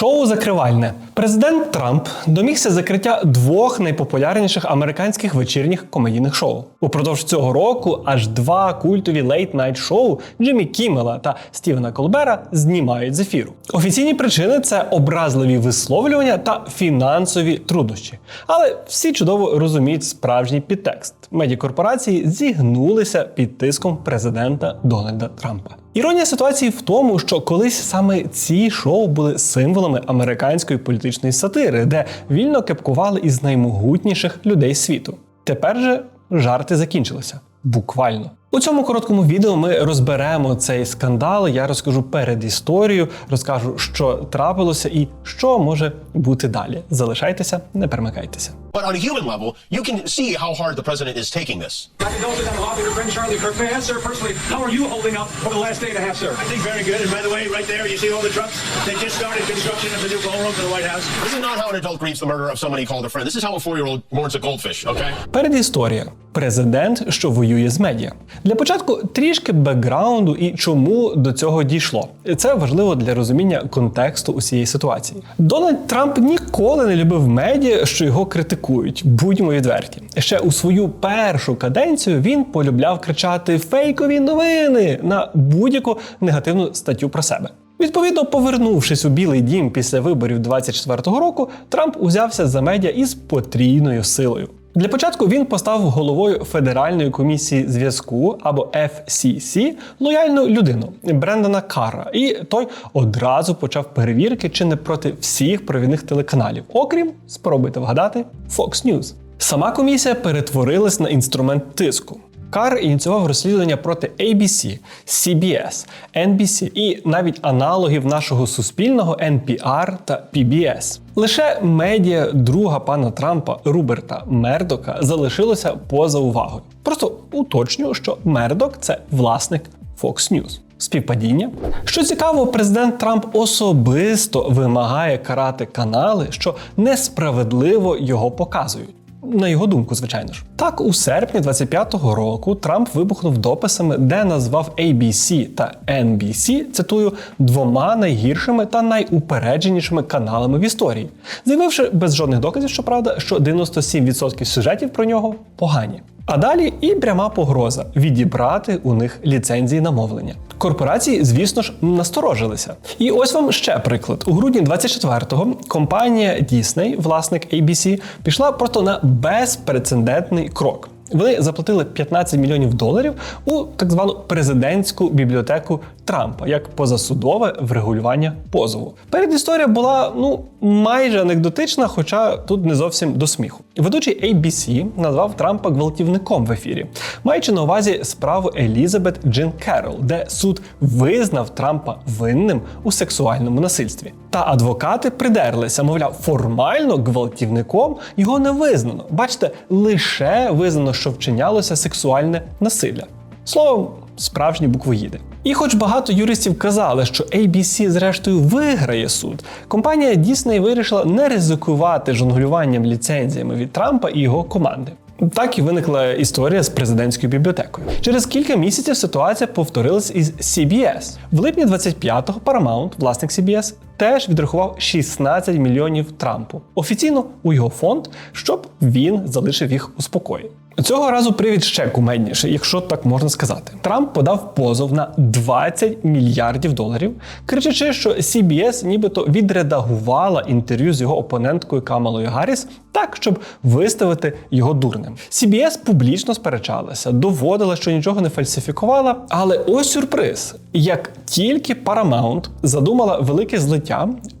Шоу закривальне. Президент Трамп домігся закриття двох найпопулярніших американських вечірніх комедійних шоу. Упродовж цього року аж два культові лейт-найт шоу Джиммі Кіммела та Стівена Колбера знімають з ефіру. Офіційні причини це образливі висловлювання та фінансові труднощі. Але всі чудово розуміють справжній підтекст. Медіакорпорації зігнулися під тиском президента Дональда Трампа. Іронія ситуації в тому, що колись саме ці шоу були символами американської політичної сатири, де вільно кепкували із наймогутніших людей світу. Тепер же жарти закінчилися. Буквально. У цьому короткому відео ми розберемо цей скандал. Я розкажу перед історією, розкажу, що трапилося і що може бути далі. Залишайтеся, не перемикайтеся. But on a human level, you can see how hard the president is taking this. My condolences on behalf of your friend Charlie Kirk. May I ask, sir, personally, how are you holding up over the last day and a half, sir? I think very good. And by the way, right there, you see all the trucks? They just started construction of the new ballroom for the White House. This is not how an adult grieves the murder of someone he called a friend. This is how a four-year-old mourns a goldfish, okay? Передісторія. Президент, що воює з медіа. Для початку трішки бекграунду і чому до цього дійшло. Це важливо для розуміння контексту усієї ситуації. Дональд Трамп ніколи не любив медіа, що його критикують. Будьмо відверті. Ще у свою першу каденцію він полюбляв кричати фейкові новини на будь-яку негативну статтю про себе. Відповідно, повернувшись у Білий Дім після виборів 24-го року, Трамп узявся за медіа із потрійною силою. Для початку він постав головою Федеральної комісії зв'язку або FCC лояльну людину Брендана Карра, і той одразу почав перевірки чи не проти всіх провідних телеканалів, окрім спробуйте вгадати Fox News. Сама комісія перетворилась на інструмент тиску. Кар ініціював розслідування проти ABC, CBS, NBC і навіть аналогів нашого суспільного NPR та PBS. Лише медіа друга пана Трампа Руберта Мердока залишилося поза увагою. Просто уточню, що Мердок це власник Fox News. Співпадіння. Що цікаво, президент Трамп особисто вимагає карати канали, що несправедливо його показують. На його думку, звичайно ж. Так, у серпні 25-го року Трамп вибухнув дописами, де назвав ABC та NBC, цитую, двома найгіршими та найупередженішими каналами в історії, заявивши без жодних доказів, щоправда, що 97% сюжетів про нього погані. А далі і пряма погроза відібрати у них ліцензії на мовлення. Корпорації, звісно ж, насторожилися. І ось вам ще приклад. У грудні 24-го компанія Disney, власник ABC, пішла просто на безпрецедентний крок. Вони заплатили 15 мільйонів доларів у так звану президентську бібліотеку Трампа як позасудове врегулювання позову. Передісторія була ну майже анекдотична, хоча тут не зовсім до сміху. Ведучий ABC назвав Трампа гвалтівником в ефірі, маючи на увазі справу Елізабет Джин Керол, де суд визнав Трампа винним у сексуальному насильстві. Та адвокати придерлися, мовляв, формально гвалтівником його не визнано. Бачите, лише визнано, що вчинялося сексуальне насилля. Словом, справжні буквоїди. І хоч багато юристів казали, що ABC зрештою виграє суд, компанія Disney вирішила не ризикувати жонглюванням ліцензіями від Трампа і його команди. Так і виникла історія з президентською бібліотекою. Через кілька місяців ситуація повторилась із CBS. В липні 25-го Paramount, власник CBS, теж відрахував 16 мільйонів Трампу офіційно у його фонд, щоб він залишив їх у спокої. Цього разу привід ще кумедніший, якщо так можна сказати. Трамп подав позов на 20 мільярдів доларів, кричачи, що CBS нібито відредагувала інтерв'ю з його опоненткою Камалою Гарріс так, щоб виставити його дурним. CBS публічно сперечалася, доводила, що нічого не фальсифікувала. Але ось сюрприз: як тільки Paramount задумала велике злиття,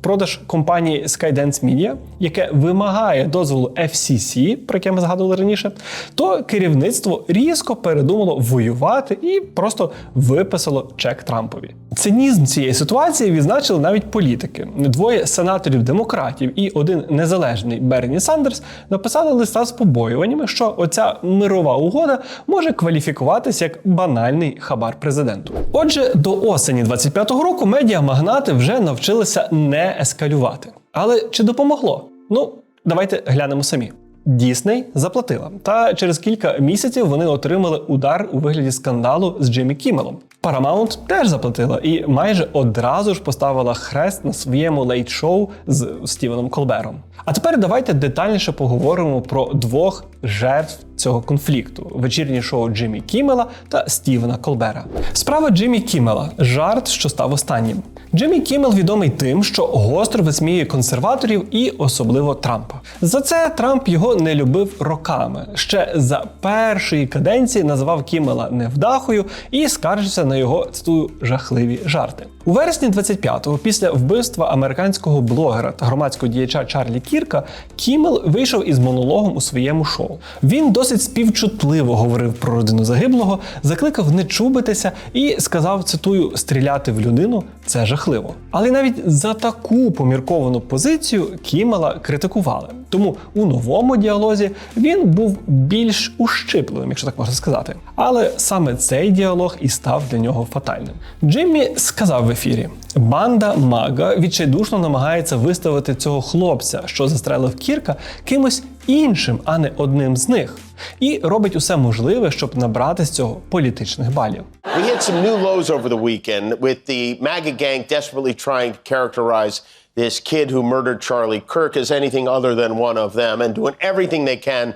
продаж компанії Skydance Media, яке вимагає дозволу FCC, про яке ми згадували раніше, то керівництво різко передумало воювати і просто виписало чек Трампові. Цинізм цієї ситуації відзначили навіть політики. Двоє сенаторів-демократів і один незалежний Берні Сандерс написали листа з побоюваннями, що оця мирова угода може кваліфікуватися як банальний хабар президенту. Отже, до осені 25-го року медіамагнати вже навчилися не ескалювати. Але чи допомогло? Ну, давайте глянемо самі. Дісней заплатила, та через кілька місяців вони отримали удар у вигляді скандалу з Джиммі Кіммелом. Paramount теж заплатила і майже одразу ж поставила хрест на своєму лейт-шоу з Стівеном Колбером. А тепер давайте детальніше поговоримо про двох жертв цього конфлікту: вечірнє шоу Джиммі Кіммела та Стівена Колбера. Справа Джиммі Кіммела жарт, що став останнім. Джиммі Кіммел відомий тим, що гостро висміює консерваторів і особливо Трампа. За це Трамп його не любив роками. Ще за першої каденції називав Кіммела невдахою і скаржився на його цитую жахливі жарти. У вересні 25-го, після вбивства американського блогера та громадського діяча Чарлі Кірка, Кіммел вийшов із монологом у своєму шоу. Він досить співчутливо говорив про родину загиблого, закликав не чубитися і сказав, цитую, стріляти в людину це жахливо. Але навіть за таку помірковану позицію Кіммела критикували. Тому у новому діалозі він був більш ущипливим, якщо так можна сказати. Але саме цей діалог і став для нього фатальним. Джиммі сказав в ефірі: банда Мага відчайдушно намагається виставити цього хлопця, що застрелив Кірка, кимось іншим, а не одним з них. І робить усе можливе, щоб набрати з цього політичних балів. We hit some new lows over the weekend with the MAGA gang desperately trying to characterize this kid who murdered Charlie Kirk as anything other than one of them and doing everything they can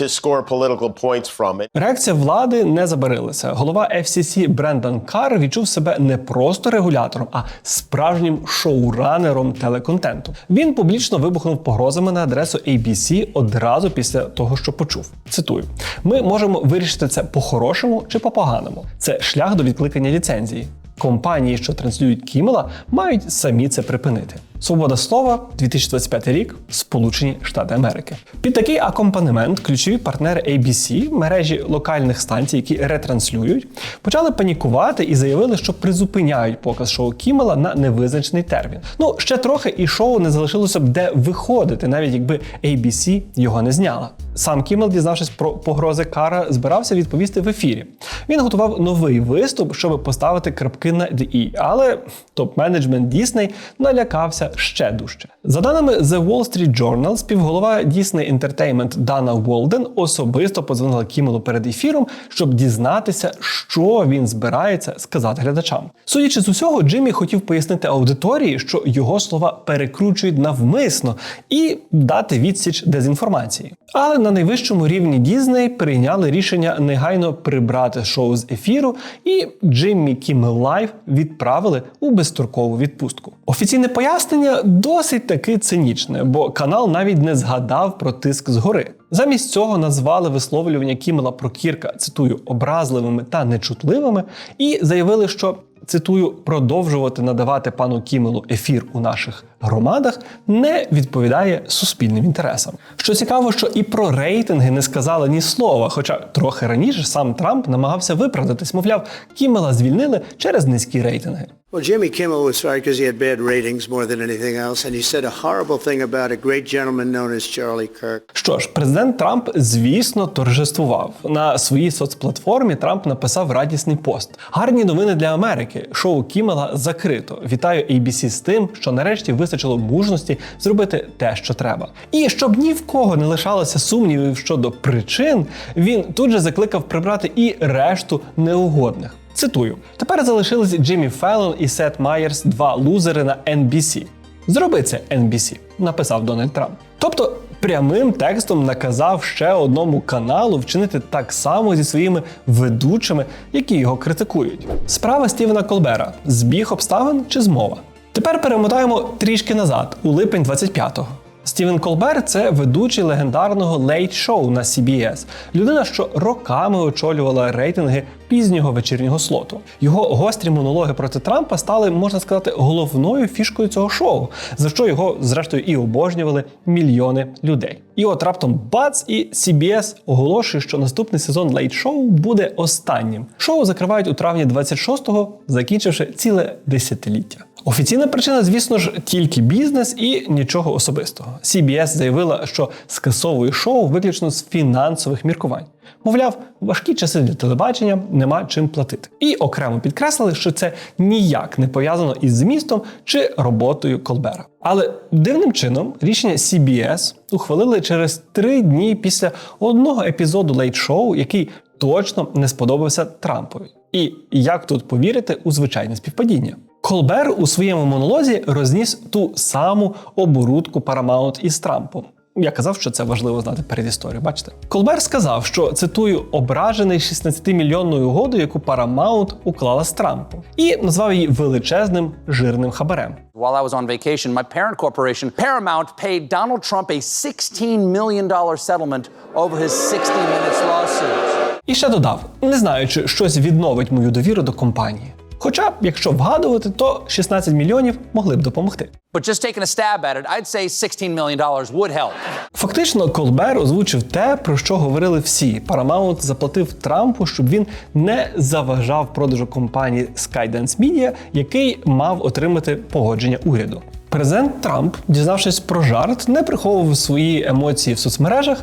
to score political points from it. Реакція влади не забарилася. Голова FCC Брендан Карр відчув себе не просто регулятором, а справжнім шоуранером телеконтенту. Він публічно вибухнув погрозами на адресу ABC одразу після того, що почув. Цитую: ми можемо вирішити це по-хорошому чи по-поганому. Це шлях до відкликання ліцензії. Компанії, що транслюють Кімела, мають самі це припинити. Свобода слова, 2025 рік, Сполучені Штати Америки. Під такий акомпанемент ключові партнери ABC, мережі локальних станцій, які ретранслюють, почали панікувати і заявили, що призупиняють показ шоу Кімела на невизначений термін. Ну ще трохи, і шоу не залишилося б де виходити, навіть якби ABC його не зняла. Сам Кімел, дізнавшись про погрози Кара, збирався відповісти в ефірі. Він готував новий виступ, щоб поставити крапки на «і», але топ-менеджмент Disney налякався ще дужче. За даними The Wall Street Journal, співголова Disney Entertainment Дана Волден особисто подзвонила Кімелу перед ефіром, щоб дізнатися, що він збирається сказати глядачам. Судячи з усього, Джиммі хотів пояснити аудиторії, що його слова перекручують навмисно і дати відсіч дезінформації. Але на найвищому рівні Дізней прийняли рішення негайно прибрати шоу з ефіру, і Джиммі Кіммел Лайв відправили у безстрокову відпустку. Офіційне пояснення досить таки цинічне, бо канал навіть не згадав про тиск згори. Замість цього назвали висловлювання Кімела про Кірка, цитую, образливими та нечутливими, і заявили, що цитую, продовжувати надавати пану Кімелу ефір у наших громадах не відповідає суспільним інтересам. Що цікаво, що і про рейтинги не сказали ні слова, хоча трохи раніше сам Трамп намагався виправдатись, мовляв, Кімела звільнили через низькі рейтинги. Well, Jimmy Kimmel was fired because he had bad ratings more than anything else, and he said a horrible thing about a great gentleman known as Charlie Kirk. Що ж, президент Трамп, звісно, торжествував. На своїй соцплатформі Трамп написав радісний пост. Гарні новини для Америки. Шоу Кімела закрито. Вітаю ABC з тим, що нарешті вистачило мужності зробити те, що треба. І щоб ні в кого не лишалося сумнівів щодо причин, він тут же закликав прибрати і решту неугодних. Цитую: тепер залишились Джиммі Феллон і Сет Майерс, два лузери на NBC. Зроби це NBC, написав Дональд Трамп. Тобто прямим текстом наказав ще одному каналу вчинити так само зі своїми ведучими, які його критикують. Справа Стівена Колбера: збіг обставин чи змова. Тепер перемотаємо трішки назад, у липень 25-го. Стівен Колбер це ведучий легендарного Show на CBS. Людина, що роками очолювала рейтинги пізнього вечірнього слоту. Його гострі монологи проти Трампа стали, можна сказати, головною фішкою цього шоу, за що його, зрештою, і обожнювали мільйони людей. І от раптом бац, і CBS оголошує, що наступний сезон Show буде останнім. Шоу закривають у травні 26-го, закінчивши ціле десятиліття. Офіційна причина, звісно ж, тільки бізнес і нічого особистого. CBS заявила, що скасовує шоу виключно з фінансових міркувань. Мовляв, важкі часи для телебачення нема чим платити. І окремо підкреслили, що це ніяк не пов'язано із змістом чи роботою Колбера. Але дивним чином рішення CBS ухвалили через три дні після одного епізоду Show, який точно не сподобався Трампові. І як тут повірити у звичайне співпадіння? Колбер у своєму монолозі розніс ту саму оборудку Paramount із Трампом. Я казав, що це важливо знати перед історією. Бачите, Колбер сказав, що цитую ображений 16-мільйонною угодою, яку Paramount уклала з Трампом, і назвав її величезним жирним хабарем. While I was on vacation, my parent corporation, Paramount, paid Donald Trump a $16 million settlement over his 60 Minutes lawsuit. І ще додав: не знаю, чи щось відновить мою довіру до компанії. Хоча, якщо вгадувати, то 16 мільйонів могли б допомогти. But just taking a stab at it, I'd say $16 million would help. Фактично, Колбер озвучив те, про що говорили всі. Paramount заплатив Трампу, щоб він не заважав продажу компанії Skydance Media, який мав отримати погодження уряду. Президент Трамп, дізнавшись про жарт, не приховував свої емоції в соцмережах,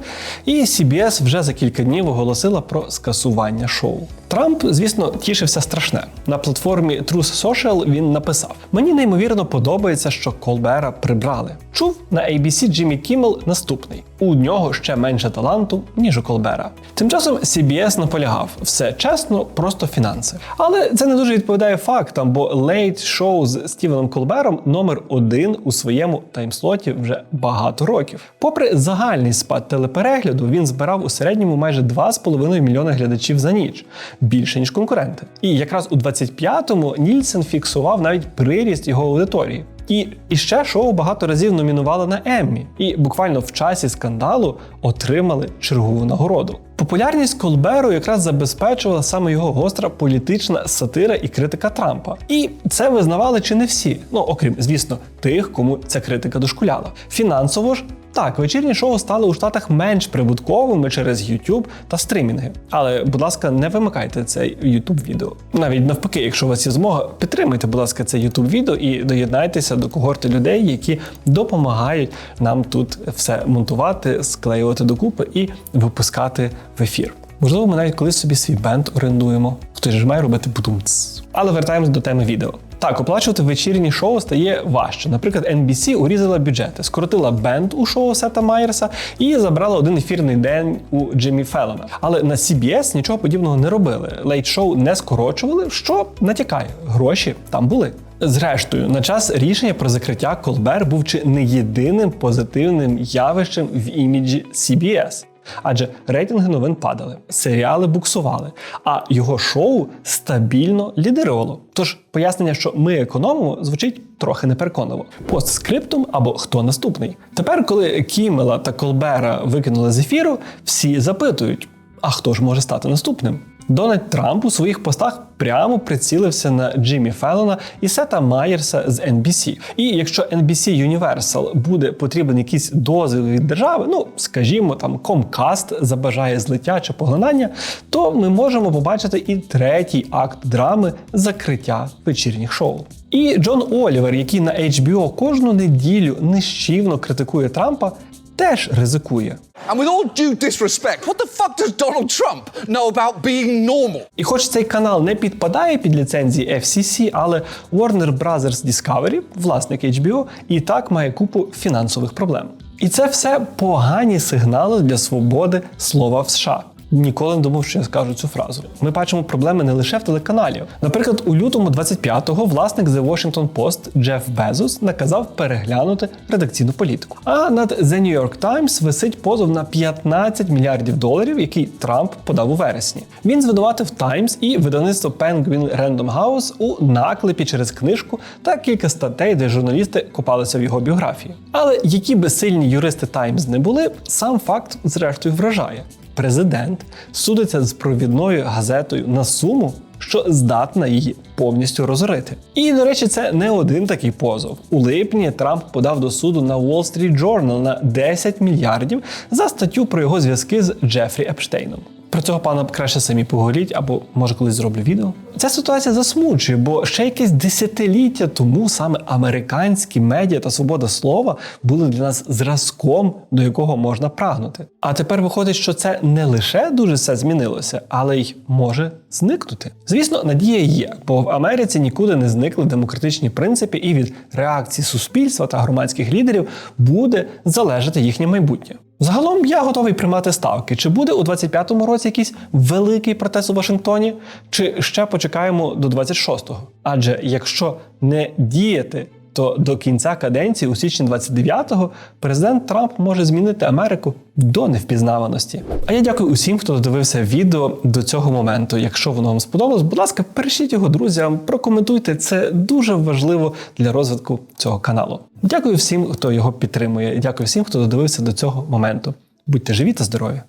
і CBS вже за кілька днів оголосила про скасування шоу. Трамп, звісно, тішився страшне. На платформі Truth Social він написав: Мені неймовірно подобається, що Колбера прибрали. Чув на ABC Джиммі Кіммел наступний: у нього ще менше таланту, ніж у Колбера. Тим часом CBS наполягав: все чесно, просто фінанси. Але це не дуже відповідає фактам, бо лейт шоу з Стівеном Колбером номер один у своєму таймслоті вже багато років. Попри загальний спад телеперегляду, він збирав у середньому майже 2,5 мільйони глядачів за ніч більше ніж конкуренти. І якраз у 25-му Нільсен фіксував навіть приріст його аудиторії. І ще шоу багато разів номінували на Еммі, і буквально в часі скандалу отримали чергову нагороду. Популярність Колберу якраз забезпечувала саме його гостра політична сатира і критика Трампа. І це визнавали чи не всі. Ну окрім, звісно, тих, кому ця критика дошкуляла. Фінансово ж. Так, вечірні шоу стали у Штатах менш прибутковими через YouTube та стримінги. Але, будь ласка, не вимикайте цей YouTube відео. Навіть навпаки, якщо у вас є змога, підтримайте, будь ласка, це YouTube відео і доєднайтеся до когорти людей, які допомагають нам тут все монтувати, склеювати докупи і випускати в ефір. Можливо, ми навіть колись собі свій бенд орендуємо. Хтось ж має робити бутумц. Але вертаємось до теми відео. Так, оплачувати вечірні шоу стає важче. Наприклад, NBC урізала бюджети, скоротила бенд у шоу Сета Майерса і забрала один ефірний день у Джиммі Феллона. Але на CBS нічого подібного не робили. Лейт шоу не скорочували, що натякає. Гроші там були. Зрештою, на час рішення про закриття Колбер був чи не єдиним позитивним явищем в іміджі CBS. Адже рейтинги новин падали, серіали буксували, а його шоу стабільно лідирувало. Тож пояснення, що ми економимо, звучить трохи непереконливо. Постскриптум або хто наступний. Тепер, коли Кімела та Колбера викинули з ефіру, всі запитують: а хто ж може стати наступним? Дональд Трамп у своїх постах прямо прицілився на Джиммі Феллона і Сета Майерса з NBC. І якщо NBC Universal буде потрібен якийсь дозвіл від держави, ну скажімо, там Comcast забажає злиття чи поглинання, то ми можемо побачити і третій акт драми закриття вечірніх шоу. І Джон Олівер, який на HBO кожну неділю нищівно критикує Трампа, теж ризикує. And with all due disrespect, what the fuck does Donald Trump know about being normal? І хоч цей канал не підпадає під ліцензії FCC, але Warner Brothers Discovery, власник HBO, і так має купу фінансових проблем. І це все погані сигнали для свободи слова в США. Ніколи не думав, що я скажу цю фразу. Ми бачимо проблеми не лише в телеканалі. Наприклад, у лютому 25-го власник The Washington Post Джеф Безос наказав переглянути редакційну політику. А над The New York Times висить позов на 15 мільярдів доларів, який Трамп подав у вересні. Він звинуватив Times і видавництво Penguin Random House у наклепі через книжку та кілька статей, де журналісти копалися в його біографії. Але які би сильні юристи Times не були, сам факт зрештою вражає президент судиться з провідною газетою на суму, що здатна її повністю розорити. І, до речі, це не один такий позов. У липні Трамп подав до суду на Wall Street Journal на 10 мільярдів за статтю про його зв'язки з Джефрі Епштейном. Про цього пана краще самі поговоріть, або може колись зроблю відео. Ця ситуація засмучує, бо ще якесь десятиліття тому саме американські медіа та свобода слова були для нас зразком, до якого можна прагнути. А тепер виходить, що це не лише дуже все змінилося, але й може зникнути. Звісно, надія є, бо в Америці нікуди не зникли демократичні принципи, і від реакції суспільства та громадських лідерів буде залежати їхнє майбутнє. Загалом я готовий приймати ставки. Чи буде у 25-му році якийсь великий протест у Вашингтоні, чи ще почекаємо до 26-го? Адже якщо не діяти, то до кінця каденції у січні 29-го президент Трамп може змінити Америку до невпізнаваності. А я дякую усім, хто додивився відео до цього моменту. Якщо воно вам сподобалось, будь ласка, перешліть його друзям, прокоментуйте. Це дуже важливо для розвитку цього каналу. Дякую всім, хто його підтримує. Дякую всім, хто додивився до цього моменту. Будьте живі та здорові!